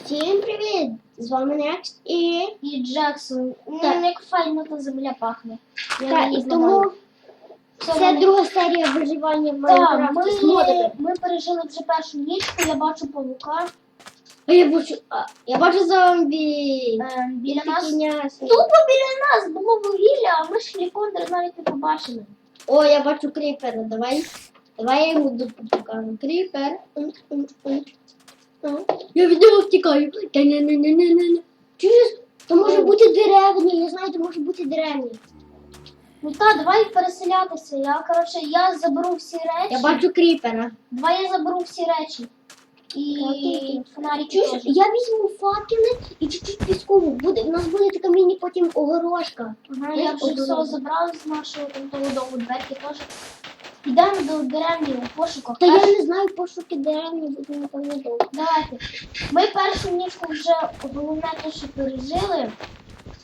Всім привіт! З вами Next і. І Джексон. Так. як файно та земля пахне. Я Та, її і тому Все, це друга серія виживання в Так, Майнкрафті ми, ми пережили вже першу нічку, я бачу павука. А я бачу, а, я бачу зомбі. Е, біля нас. Тупо біля нас було вугілля, а ми шлікондри навіть не побачили. О, я бачу кріпера. Давай. Давай я йому покажу. Кріпер. М, м, м. Я від нього втікаю. Чуєш? То може бути деревні. Я знаю, то може бути деревні. Ну та, давай переселятися. Я, коротше, я заберу всі речі. Я бачу кріпера. Давай я заберу всі речі. І фонарики Чуєш, теж. я візьму факели і чуть-чуть піску. Буде, у нас буде така міні потім огорошка. Ага, я вже все забрав з нашого там того дому, дверки теж. Йдемо до деревні у пошуках. Та я не знаю, пошуки деревні буде напевно довго. Давайте. Ми першу ніжку вже головне те, що пережили,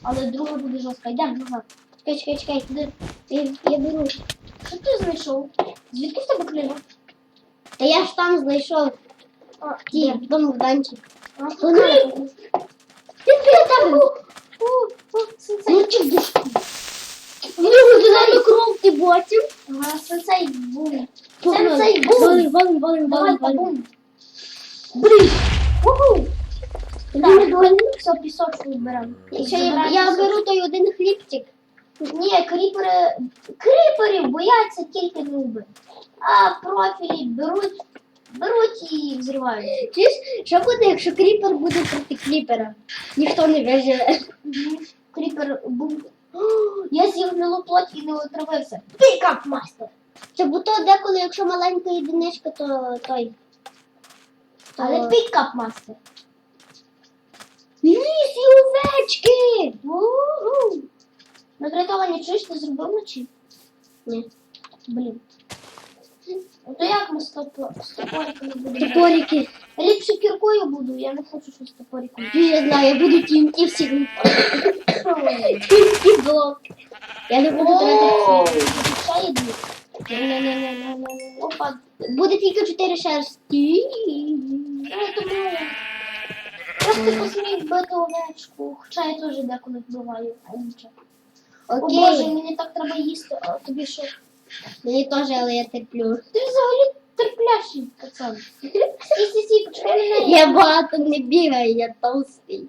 але друга буде жорстка. Йдемо назад. Чекай, чекай, чекай. Де? Я, я беру. Що ти знайшов? Звідки в тебе клина? Та я ж там знайшов А, ті, де? в клин! Ти там був. О, о, сенсей. Душку. Ну, зелену кров бачив? Ага, сенсей бум. Сенсей бум. Валим, валим, валим, Давай, валим, валим. бум. Уху. Тобі не больно? Все, пісочку. Ще я, я беру той один хлібчик. Ні, кріпери, кріперів бояться тільки нуби. А профілі беруть, беруть і взривають. Чуєш, що буде, якщо кріпер буде проти кліпера? Ніхто не виживе. Кріпер був. Я з'їв гнилу плоть і не отравився. Пікап мастер! Це бо то деколи, якщо маленька єдиничка, то той. То... Але пікап мастер. Ліс і овечки! На врятовані чуєш, ти зробив вночі? Ні. Блін. Ну то як ми з топориками будемо? Топорики. Ліпше кіркою буду, я не хочу щось топориком. Я знаю, я буду тінті всіх. Тінті блок. Я не буду тратити. ще є Опа, Буде тільки чотири шерсті. Ну, просто посмій вбити овечку. Хоча я теж деколи вбиваю, а нічого. О Боже, мені так треба їсти, а тобі що? Мені теж, але я терплю. Ти взагалі терплящий пацан. Я багато не бігаю, я толстий.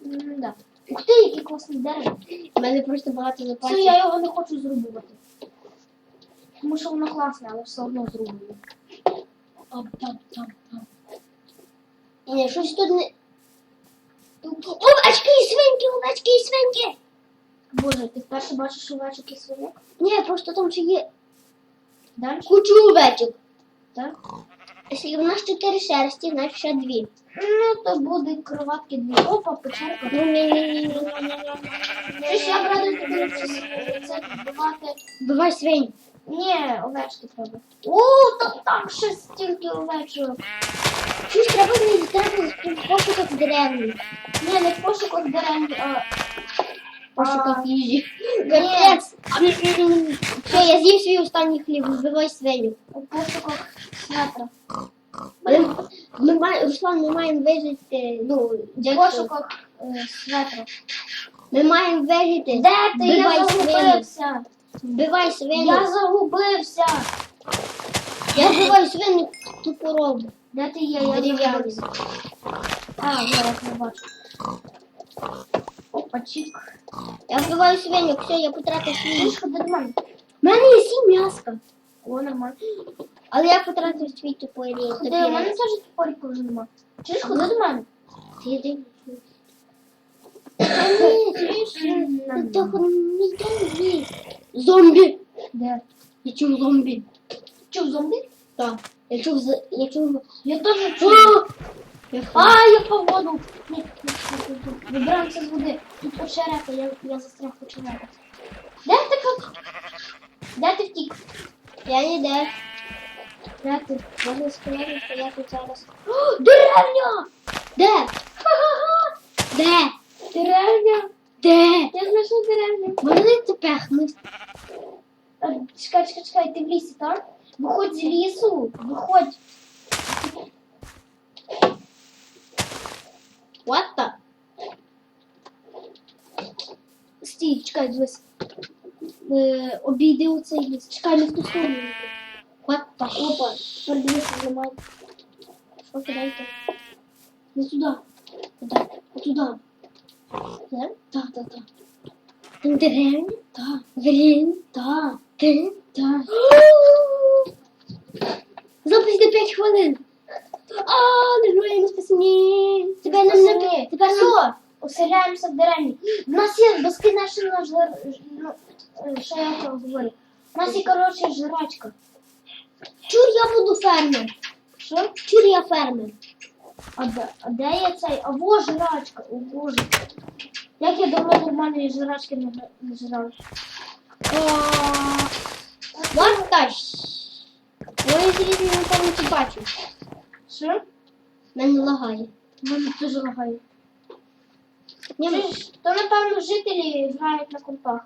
Да. Ух ти, який класний дерево. У мене просто багато Все, запасів. я його не хочу зрубувати. Тому що воно класне, але все одно зрубую. Ап-тап-тап-тап. Ні, щось тут не. Овечки і свинки, овечки і свинки. Боже, ти вперше бачиш овечок і свинок? Ні, просто там ще є Далі? кучу овечок. Так? Якщо в нас чотири шерсті, значить ще дві. Ну, то буде кроватки дві. Опа, печерка. Ну, ні, ні, ні, ні. Ти ж я б радий тобі це вбивати. Бувай свинь. Ні, овечки треба. О, там, там ще стільки овечок. Щось треба знайти, треба в пошуках деревні. Ні, не в пошуках дерев, а пошуках їжі. Капець. Все, я з'їв свій останній хліб, вбивай свиню. у пошуках светра. Ми, маємо, Руслан, ми маємо вижити, ну, Джексон, пошуках е, светра. ми маємо вижити. Де ти? Я Вбивай свиню. загубився. Вбивай свиню. Я загубився. Я вбиваю свиню ту корову. Де ти є? Я Дерев'яний. загубився. А, зараз не бачу. Опа. Я вбиваю свиню, все, я потратив Ти свій. ж до мене. Мене є сім м'яска. О, нормально. Але я потратив свій тупорі. Ходи, у мене теж топоріка вже нема. Чи ж ходи до мене? Ти дивишся. Та ні, чуєш, ти не йди. Зомбі. Де? Я чув зомбі. Чув зомбі? Так. Я чув, з- я чув. Я теж! Я А, я в воду. Ні, ні, ні. Вибираємося з води. Тут очерета, я, я застряг в очеретах. Де ти тут? Де ти втік? Я не де. Де ти? Можна сказати, що я тут зараз. О, деревня! Де? Ха-ха-ха! Де? Деревня! Де? Я знайшла деревню. Можна це пехнути? А, Чекай, чекай, чекай, ти в лісі, так? Виходь з лісу, виходь. What the? Стій, чекай, дивись. Е, обійди оцей ліс. Чекай, не в ту сторону. The? Опа, тепер дивися, зламай. Що кидайте? Не сюди. Куди? Отуди. Це? Так, так, так. Там деревня? Так, так, Ти? так. Запис до 5 хвилин. А, не граємо спасні. Тебе нам не... Тепер нам... оселяємося в деревні. В нас є безкінечна жир... ну, е, що я там говорю. У нас є, коротше, жрачка. Чур я буду фермер. Що? Чур я фермер. А де, а де є цей? А во жрачка, о боже. Як я давно нормальної жрачки не, не жрав. What the? Я інтересно, напевно, це бачу. Що? Мене лагає. Мене дуже лагає. Ні, Чи ж, то, напевно, жителі грають на компах.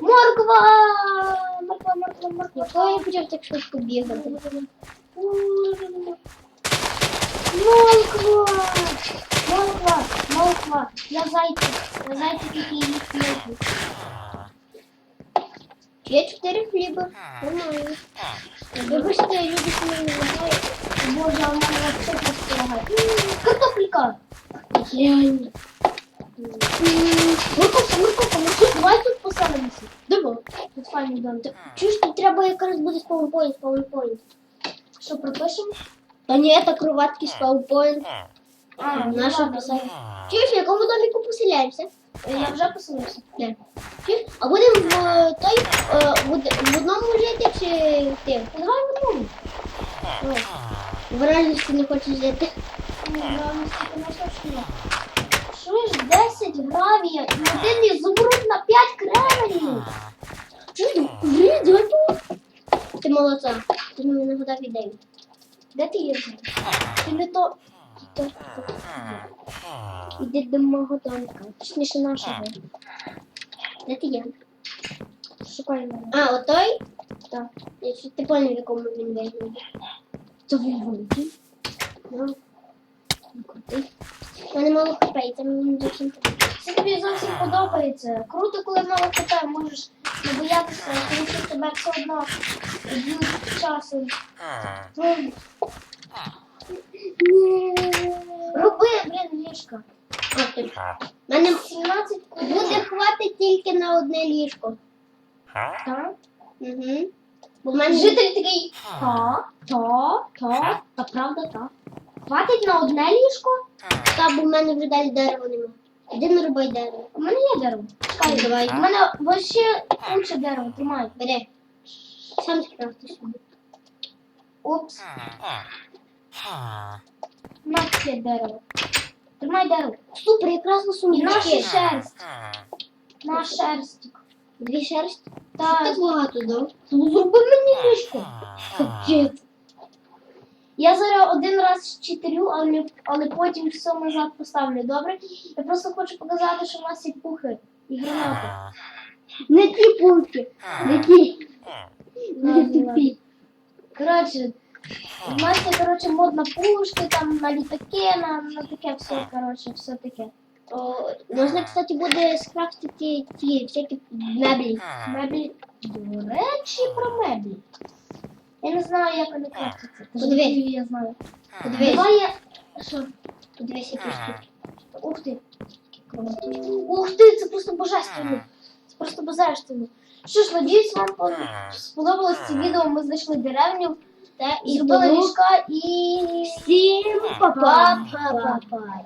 Морква! Морква, морква, морква. Якого я почав так швидко бігати? Морква! Морква! Морква! Я зайчик. Я зайчик, який їсть моркву. Є чотири хліба. Нормально. Вибачте, люди, що мене не лагають. Боже, а в мене все просто лагає. Картопліка! Реально. Морковка, морковка. Давай тут поселимося. Добре. Тут файний дом. Чуєш, тут треба якраз буде спаунпоінт, спаунпоінт. Що, пропишемо? Та ні, це кроватки спаунпоінт. А, Наша ладно, писати. Чуєш, в якому доміку поселяємося? Я вже поселився. Де? Чуєш? А будемо в е, той, е, в, в одному жити чи ти? Давай в одному. В реальності не хочеш жити. Не. Чуєш, 10 гравія один ізумруд на 5 кременів. Чуєш, блін. Ти молодця. Ти мені нагадав ідею. Де ти є? Ти не то. Іди до мого домика. Точніше нашого. Де ти є? Шукай мене. А, отой? Так. Ти поняв, в якому він вигляді. Це він великий. Ну, ну, крутий. У мене мало хп, і це мені не зовсім подобається. Це тобі зовсім подобається. Круто, коли мало хп, можеш не боятися, тому що тебе все одно б'ють часом. Ну, Роби, блін, ти. У мене 17 буде хватить тільки на одне ліжко. Так. Угу. Бо в мене Житель такий, та, та, та, та правда, та. Хватить на одне ліжко? Та, бо в мене вже далі дерева нема. Іди нарубай дерево. У мене є дерево. Чекай, давай. У мене вообще куча дерева, тримай. Бери. Сам скрафти собі. Опс, на це дерево. Тримай дерево. Супер, якраз на І наша шерсть. На шерстик. Дві шерсті. Так. Так багато, да? Ну, зроби мені ліжко. Капець. Я зараз один раз читерю, але, але потім все назад поставлю, добре? Я просто хочу показати, що в нас є пухи і гранати. Не ті пункти. Не ті. Не Ладно, ті. ладно. Коротше, у нас є, коротше, мод на пушки, там на літаки, на, на таке все, коротше, все таке. О, Можна, кстати, буде скрафтити ті всякі меблі. Меблі. До речі, про меблі. Я не знаю, як вони крафтяться. Та Подивись. я знаю. Подивись. Давай я. Що? Подивись, які штуки. Ух ти. Ух ти, це просто божественно. Це просто божественно. Що ж, надіюсь, вам сподобалось це відео. Ми знайшли деревню, Та, і зробили ліжка і. всім па-па. Па-па.